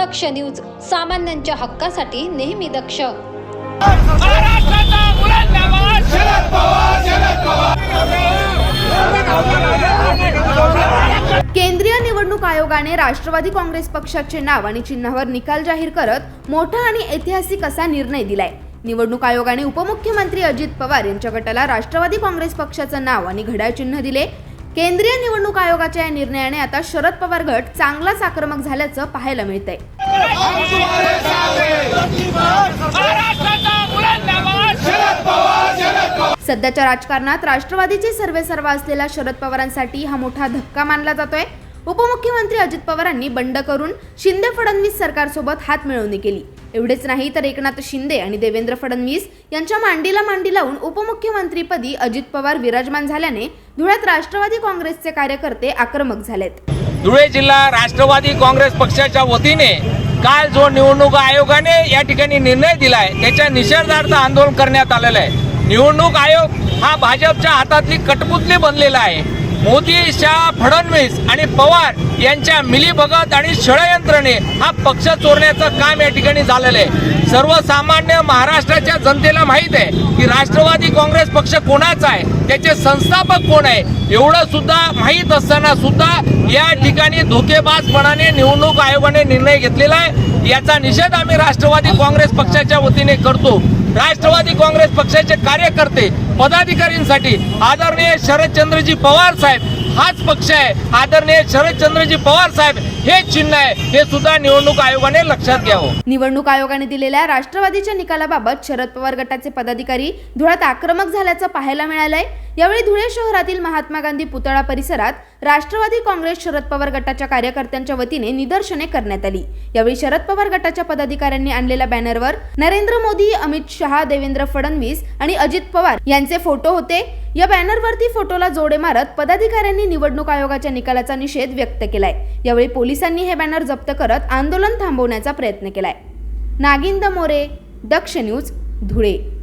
दक्ष news सामान्यांच्या हक्कासाठी नेहमी दक्ष. केंद्रीय निवडणूक आयोगाने राष्ट्रवादी काँग्रेस पक्षाचे नाव आणि चिन्हावर निकाल जाहीर करत मोठा आणि ऐतिहासिक असा निर्णय दिलाय. निवडणूक आयोगाने उपमुख्यमंत्री अजित पवार यांच्या गटाला राष्ट्रवादी काँग्रेस पक्षाचं नाव आणि घड्याळ चिन्ह दिले. केंद्रीय निवडणूक आयोगाच्या या निर्णयाने आता शरद पवार गट चांगलाच आक्रमक झाल्याचं पाहायला मिळतंय. सध्याच्या राजकारणात राष्ट्रवादीचे सर्वे सर्वा असलेल्या शरद पवारांसाठी हा मोठा धक्का मानला जातोय. उपमुख्यमंत्री अजित पवारांनी बंड करून शिंदे फडणवीस सरकारसोबत हात मिळवणी केली. एवढेच नाही तर एकनाथ शिंदे आणि देवेंद्र फडणवीस यांच्या मांडीला मांडी लावून उपमुख्यमंत्रीपदी अजित पवार विराजमान झाल्याने धुळ्यात राष्ट्रवादी काँग्रेसचे कार्यकर्ते आक्रमक झालेत. धुळे जिल्हा राष्ट्रवादी काँग्रेस पक्षाच्या वतीने काल जो निवडणूक आयोगाने या ठिकाणी निर्णय दिलाय त्याच्या निषेधार्थ आंदोलन करण्यात आलेलं आहे. निवडणूक आयोग हा भाजपच्या हातातली कटपुतली बनलेला आहे. मोदी शाह फडणवीस आणि पवार यांच्या मिलीभगत आणि षडयंत्रणे हा पक्ष चोरण्याचं काम या ठिकाणी झालेलं आहे. सर्वसामान्य महाराष्ट्राच्या जनतेला माहीत आहे की राष्ट्रवादी काँग्रेस पक्ष कोणाचा आहे? त्याचे संस्थापक कोण आहे? एवढं सुद्धा माहीत असताना सुद्धा या ठिकाणी धोकेबाजपणाने निवडणूक आयोगाने निर्णय घेतलेला आहे. याचा निषेध आम्ही राष्ट्रवादी काँग्रेस पक्षाच्या वतीने करतो. राष्ट्रवादी काँग्रेस पक्षाचे कार्यकर्ते पदाधिकाऱ्यांसाठी आदरणीय शरदचंद्रजी पवार साहेब हाच पक्ष आहे. आदरणीय शरदचंद्रजी पवार साहेब हे चिन्ह आहे हे सुद्धा निवडणूक आयोगाने लक्षात घ्यावं. निवडणूक आयोगाने दिलेल्या राष्ट्रवादीच्या निकालाबाबत शरद पवार गटाचे पदाधिकारी धुळ्यात आक्रमक झाल्याचं पाहायला मिळालंय. यावेळी धुळे शहरातील महात्मा गांधी पुतळा परिसरात राष्ट्रवादी काँग्रेस शरद पवार गटाच्या कार्यकर्त्यांच्या वतीने निदर्शने करण्यात आली. यावेळी शरद पवार गटाच्या पदाधिकाऱ्यांनी आणलेल्या बॅनरवर नरेंद्र मोदी अमित शहा देवेंद्र फडणवीस आणि अजित पवार यांचे फोटो होते. या बॅनरवरती फोटोला जोडे मारत पदाधिकाऱ्यांनी निवडणूक आयोगाच्या निकालाचा निषेध व्यक्त केलाय. यावेळी पोलिसांनी हे बॅनर जप्त करत आंदोलन थांबवण्याचा प्रयत्न केलाय. नागिंद मोरे दक्ष न्यूज धुळे.